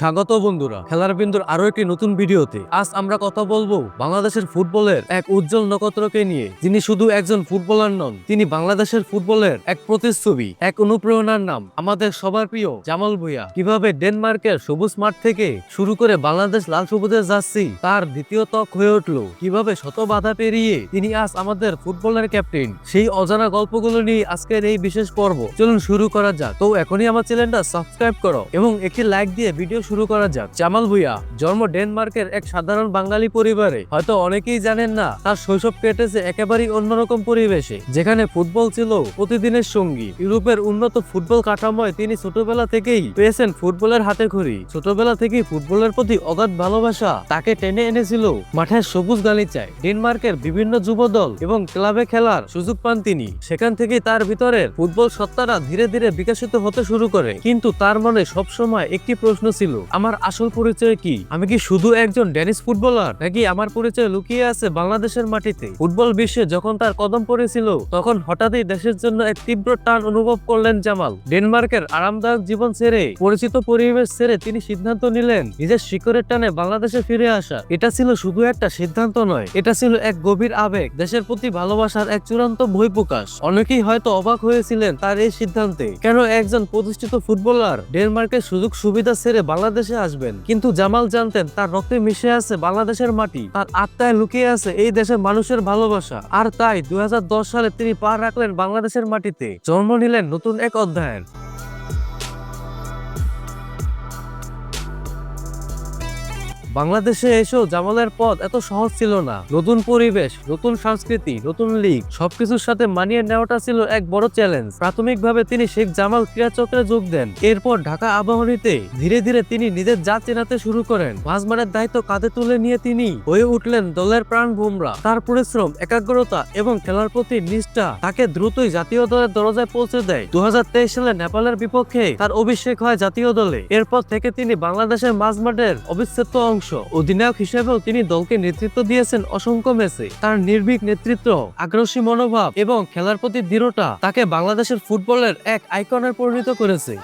স্বাগত বন্ধুরা, খেলার বিন্দুর আরও একটি নতুন ভিডিওতে। আজ আমরা কথা বলব বাংলাদেশের ফুটবলের এক উজ্জ্বল নক্ষত্রকে নিয়ে। যিনি শুধু একজন ফুটবলার নন, তিনি বাংলাদেশের ফুটবলের এক প্রতিচ্ছবি, এক অনুপ্রেরণার নাম। আমাদের সবার প্রিয় জামাল ভুইয়া। কীভাবে ডেনমার্কের সবুজ মাঠ থেকে শুরু করে বাংলাদেশ লাল সবুজের যাচ্ছি তার দ্বিতীয় ত্বক হয়ে উঠল। কীভাবে শত বাধা পেরিয়ে তিনি আজ আমাদের ফুটবলের ক্যাপ্টেন। সেই অজানা গল্পগুলো নিয়ে আজকের এই বিশেষ পর্ব। চলুন শুরু করা যাক। তো এখনই আমার চ্যানেলটা সাবস্ক্রাইব করো এবং একটি লাইক দিয়ে ভিডিও শুরু করা যাক। জামাল ভুইয়া, জন্ম ডেনমার্কের এক সাধারণ বাঙালি পরিবারে। হয়তো অনেকেই জানেন না, তার শৈশব কেটেছে একেবারেই অন্যরকম পরিবেশে, যেখানে ফুটবল ছিল প্রতিদিনের সঙ্গী। ইউরোপের উন্নত ফুটবল কাঠামোয় তিনি ছোটবেলা থেকেই পেয়েছেন ফুটবলের হাতে খড়ি ছোটবেলা থেকেই ফুটবলের প্রতি অগাধ ভালোবাসা তাকে টেনে এনেছিল। মাঠের সবুজ গালিচায় ডেনমার্কের বিভিন্ন যুব দল এবং ক্লাবে খেলার সুযোগ পান তিনি। সেখান থেকে তার ভিতরের ফুটবল সত্তাটা ধীরে ধীরে বিকশিত হতে শুরু করে। কিন্তু তার মনে সবসময় একটি প্রশ্ন ছিল আমার আসল পরিচয় কি? আমি কি শুধু একজন ডেনিস ফুটবলার? নাকি আমার পরিচয় লুকিয়ে আছে বাংলাদেশের মাটিতে? ফুটবল বিশ্বে যখন তার কদম পড়েছিল, তখন হঠাৎই দেশের জন্য এক তীব্র টান অনুভব করলেন জামাল। ডেনমার্কের আরামদায়ক জীবন ছেড়ে, পরিচিত পরিবেশ ছেড়ে তিনি সিদ্ধান্ত নিলেন, নিজের শিকড়ের টানে বাংলাদেশে ফিরে আসা। এটা ছিল শুধু একটা সিদ্ধান্ত নয়, এটা ছিল এক গভীর আবেগ, দেশের প্রতি ভালোবাসার এক চূড়ান্ত বহিঃপ্রকাশ। অনেকেই হয়তো অবাক হয়েছিলেন তার এই সিদ্ধান্তে। কেন একজন প্রতিষ্ঠিত ফুটবলার ডেনমার্কের সুযোগ সুবিধা ছেড়ে বাংলাদেশে আসবেন। কিন্তু জামাল জানতেন, তার রক্তে মিশে আছে বাংলাদেশের মাটি, তার আত্মায় লুকিয়ে আছে এই দেশের মানুষের ভালোবাসা। আর তাই দুই হাজার দশ সালে তিনি পা রাখলেন বাংলাদেশের মাটিতে। জন্ম নিলেন নতুন এক অধ্যায়ের। বাংলাদেশে এসেও জামালের পথ এত সহজ ছিল না। নতুন পরিবেশ, নতুন সংস্কৃতি, নতুন লিগ, সবকিছুর সাথে মানিয়ে নেওয়াটা ছিল এক বড় চ্যালেঞ্জ প্রাথমিকভাবে তিনি শেখ জামাল ক্রীড়া চক্রে যোগ দেন। এরপর ঢাকা আবাহনীতে ধীরে ধীরে তিনি নিজের জাত চেনাতে শুরু করেন। মাঝমানের দায়িত্ব কাঁধে তুলে নিয়ে তিনি হয়ে উঠলেন দলের প্রাণ ভোমরা তার পরিশ্রম, একাগ্রতা এবং খেলার প্রতি নিষ্ঠা তাকে দ্রুতই জাতীয় দলের দরজায় পৌঁছে দেয়। দু হাজার তেইশ সালে নেপালের বিপক্ষে তার অভিষেক হয় জাতীয় দলে। এরপর থেকে তিনি বাংলাদেশের মাঝমাঠের অবিচ্ছেদ্য অংশ। অধিনায়ক হিসেবেও তিনি দলকে নেতৃত্ব দিয়েছেন অসংখ্য ম্যাচে তার নির্ভীক নেতৃত্ব আগ্রাসী মনোভাব এবং খেলার প্রতি দৃঢ়তা তাকে বাংলাদেশের ফুটবলের এক আইকনে পরিণত করেছে।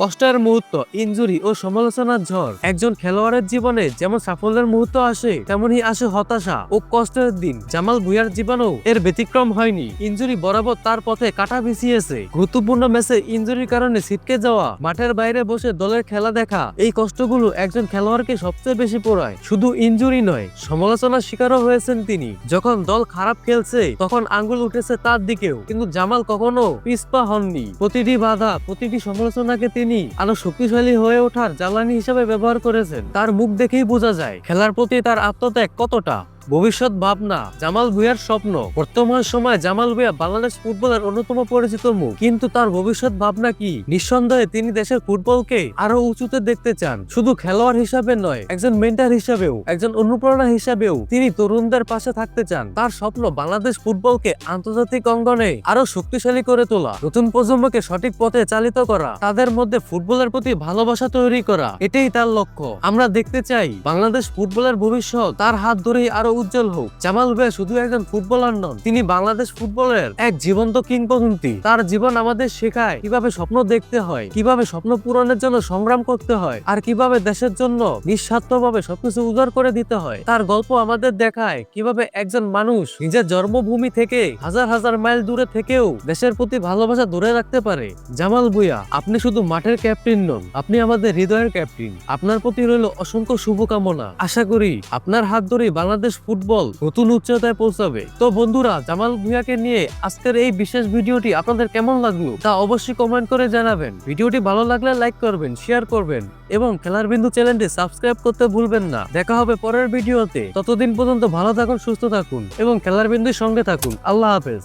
কষ্টের মুহূর্ত, ইনজুরি ও সমালোচনার ঝড়। একজন খেলোয়াড়ের জীবনে যেমন সাফল্যের মুহূর্ত আসে, তেমনই আসে হতাশা ও কষ্টের দিন। জামাল ভুইয়ার জীবনেও এর ব্যতিক্রম হয়নি। ইনজুরি বরাবর তার পথে কাটা ভিসিয়েছে গুরুত্বপূর্ণ ম্যাচে ইনজুরির কারণে ছিটকে যাওয়া, মাঠের বাইরে বসে দলের খেলা দেখা, এই কষ্টগুলো একজন খেলোয়াড়কে সবচেয়ে বেশি পড়ায়। শুধু ইনজুরি নয়, সমালোচনার শিকারও হয়েছেন তিনি। যখন দল খারাপ খেলছে, তখন আঙ্গুল উঠেছে তার দিকেও। কিন্তু জামাল কখনো পিছপা হননি। প্রতিটি বাধা, প্রতিটি সমালোচনাকে তিনি আরও শক্তিশালী হয়ে ওঠার জ্বালানি হিসেবে ব্যবহার করেছেন। তার মুখ দেখেই বোঝা যায়, খেলার প্রতি তার আত্মত্যাগ কতটা। ভবিষ্যৎ ভাবনা, জামাল ভুইয়ার স্বপ্ন। বর্তমান সময়ে জামাল ভুইয়া বাংলাদেশ ফুটবলের অন্যতম পরিচিত মুখ। কিন্তু তার ভবিষ্যৎ ভাবনা কি? নিঃসন্দেহে তিনি দেশের ফুটবলকে আরও উঁচুতে দেখতে চান। শুধু খেলোয়াড় হিসাবে নয়, একজন মেন্টার হিসাবেও, একজন অনুপ্রেরণা হিসাবেও তিনি তরুণদের পাশে থাকতে চান। তার স্বপ্ন বাংলাদেশ ফুটবলকে আন্তর্জাতিক অঙ্গনে আরও শক্তিশালী করে তোলা, নতুন প্রজন্মকে সঠিক পথে চালিত করা, তাদের মধ্যে ফুটবলের প্রতি ভালোবাসা তৈরি করা, এটাই তার লক্ষ্য। আমরা দেখতে চাই, বাংলাদেশ ফুটবলের ভবিষ্যৎ তার হাত ধরেই আরও উজ্জ্বল হোক। জামাল ভাই শুধু একজন ফুটবলার নন, তিনি বাংলাদেশ ফুটবলের এক জীবন্ত কিংবদন্তি। তার জীবন আমাদের শেখায় কীভাবে স্বপ্ন দেখতে হয়, কীভাবে স্বপ্ন পূরণের জন্য সংগ্রাম করতে হয়, আর কীভাবে দেশের জন্য নিঃস্বার্থভাবে সবকিছু উজাড় করে দিতে হয়। তার গল্প আমাদের দেখায় কীভাবে একজন মানুষ নিজের জন্মভূমি থেকে হাজার হাজার মাইল দূরে থেকেও দেশের প্রতি ভালোবাসা ধরে রাখতে পারে। জামাল বুয়া আপনি শুধু মাঠের ক্যাপ্টেন নন, আপনি আমাদের হৃদয়ের ক্যাপ্টেন। আপনার প্রতি রইল অসংখ্য শুভকামনা। আশা করি আপনার হাত ধরেই বাংলাদেশ ফুটবল নতুন উচ্চতায় পৌঁছাবে। তো বন্ধুরা, জামাল ভুইয়াকে নিয়ে আজকের এই বিশেষ ভিডিওটি আপনাদের কেমন লাগল তা অবশ্যই কমেন্ট করে জানাবেন। ভিডিওটি ভালো লাগলে লাইক করবেন শেয়ার করবেন এবং খেলার বিন্দু চ্যানেলটি সাবস্ক্রাইব করতে ভুলবেন না। দেখা হবে পরের ভিডিওতে। ততদিন পর্যন্ত ভালো থাকুন, সুস্থ থাকুন এবং খেলার বিন্দুর সঙ্গে থাকুন। আল্লাহ হাফেজ।